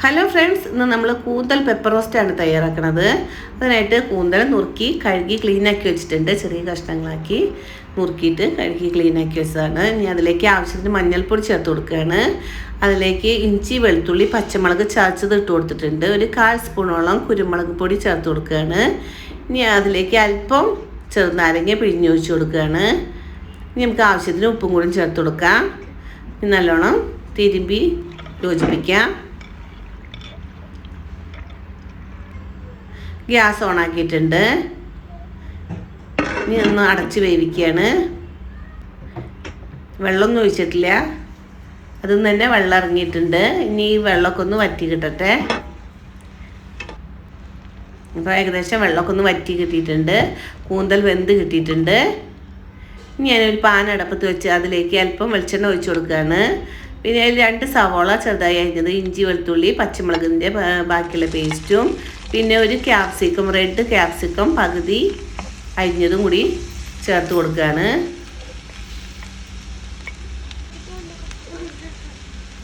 Hello friends ഇന്ന് നമ്മൾ കൂന്തൽ പെപ്പർ റോസ്റ്റാണ് തയ്യാറാക്കുന്നത് അതിനായിട്ട് കൂന്തൽ നുറുക്കി കഴുകി ക്ലീനാക്കി വെച്ചിട്ടുണ്ട്. ചെറിയ കഷ്ണങ്ങളാക്കി നുറുക്കിയിട്ട് കഴുകി ക്ലീനാക്കി വെച്ചതാണ്. ഇനി അതിലേക്ക് ആവശ്യത്തിന് മഞ്ഞൾപ്പൊടി ചേർത്ത് കൊടുക്കുകയാണ്. അതിലേക്ക് ഇഞ്ചി വെളുത്തുള്ളി പച്ചമുളക് ചതച്ചത് ഇട്ട് കൊടുത്തിട്ടുണ്ട്. ഒരു കാൽ സ്പൂണോളം കുരുമുളക് പൊടി ചേർത്ത് കൊടുക്കുകയാണ്. ഇനി അതിലേക്ക് അല്പം ചെറുനാരങ്ങ പിഴിഞ്ഞൊഴിച്ച് കൊടുക്കുകയാണ്. ഇനി നമുക്ക് ആവശ്യത്തിന് ഉപ്പും കൂടി ചേർത്ത് കൊടുക്കാം. നല്ലോണം തിരുമ്പി യോജിപ്പിക്കാം. ഗ്യാസ് ഓൺ ആക്കിയിട്ടുണ്ട്. ഇനി ഒന്ന് അടച്ച് വേവിക്കുകയാണ്. വെള്ളമൊന്നും ഒഴിച്ചിട്ടില്ല. അതിൽ നിന്ന് തന്നെ വെള്ളം ഇറങ്ങിയിട്ടുണ്ട്. ഇനി ഈ വെള്ളമൊക്കെ ഒന്ന് വറ്റി കിട്ടട്ടെ. അപ്പോൾ ഏകദേശം വെള്ളമൊക്കെ ഒന്ന് വറ്റി കിട്ടിയിട്ടുണ്ട്. കൂന്തൽ വെന്ത് കിട്ടിയിട്ടുണ്ട്. ഇനി ഞാനൊരു പാൻ അടപ്പത്ത് വെച്ച് അതിലേക്ക് അല്പം വെളിച്ചെണ്ണ ഒഴിച്ചു കൊടുക്കുകയാണ്. പിന്നെ രണ്ട് സവോള ചെറുതായി അരിഞ്ഞത് ഇഞ്ചി വെളുത്തുള്ളി പച്ചമുളകിന്റെ ബാക്കിയുള്ള പേസ്റ്റും പിന്നെ ഒരു ക്യാപ്സിക്കം റെഡ് ക്യാപ്സിക്കം പകുതി അരിഞ്ഞതും കൂടി ചേർത്ത് കൊടുക്കുകയാണ്.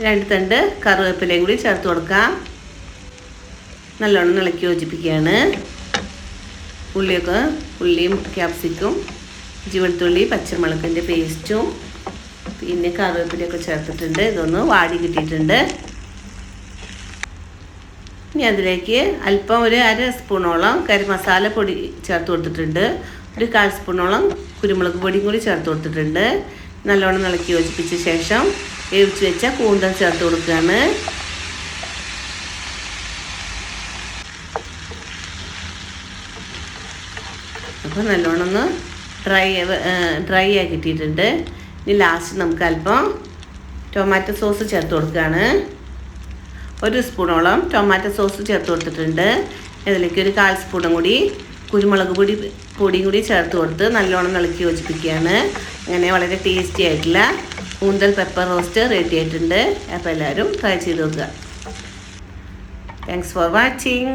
രണ്ട് തണ്ട് കറിവേപ്പിലയും കൂടി ചേർത്ത് കൊടുക്കാം. നല്ലോണം ഇളക്കി യോജിപ്പിക്കുകയാണ്. ഉള്ളിയൊക്കെ ഉള്ളിയും ക്യാപ്സിക്കും വെളുത്തുള്ളി പച്ചമുളകിന്റെ പേസ്റ്റും പിന്നെ കറിവേപ്പിലയൊക്കെ ചേർത്തിട്ടുണ്ട്. ഇതൊന്ന് വാടി കിട്ടിയിട്ടുണ്ട്. ഇനി അതിലേക്ക് അല്പം ഒരു അര സ്പൂണോളം കരി മസാല പൊടി ചേർത്ത് കൊടുത്തിട്ടുണ്ട്. ഒരു കാൽ സ്പൂണോളം കുരുമുളക് പൊടിയും കൂടി ചേർത്ത് കൊടുത്തിട്ടുണ്ട്. നല്ലോണം ഇളക്കി യോജിപ്പിച്ച ശേഷം വേവിച്ച് വെച്ച കൂന്തൽ ചേർത്ത് കൊടുക്കുകയാണ്. അപ്പോൾ നല്ലോണം ഒന്ന് ഡ്രൈ ഡ്രൈ ആക്കിയിട്ടിട്ടുണ്ട് ഇനി ലാസ്റ്റ് നമുക്ക് അല്പം ടൊമാറ്റോ സോസ് ചേർത്ത് കൊടുക്കുകയാണ്. ഒരു സ്പൂണോളം ടൊമാറ്റോ സോസ് ചേർത്ത് കൊടുത്തിട്ടുണ്ട്. ഇതിലേക്ക് ഒരു കാൽ സ്പൂണും കൂടി കുരുമുളക് പൊടി പൊടിയും കൂടി ചേർത്ത് കൊടുത്ത് നല്ലോണം ഇളക്കി യോജിപ്പിക്കുകയാണ്. അങ്ങനെ വളരെ ടേസ്റ്റി ആയിട്ടുള്ള കൂന്തൽ പെപ്പർ റോസ്റ്റ് റെഡി ആയിട്ടുണ്ട്. അപ്പോൾ എല്ലാവരും ട്രൈ ചെയ്ത് നോക്കുക. Thanks for watching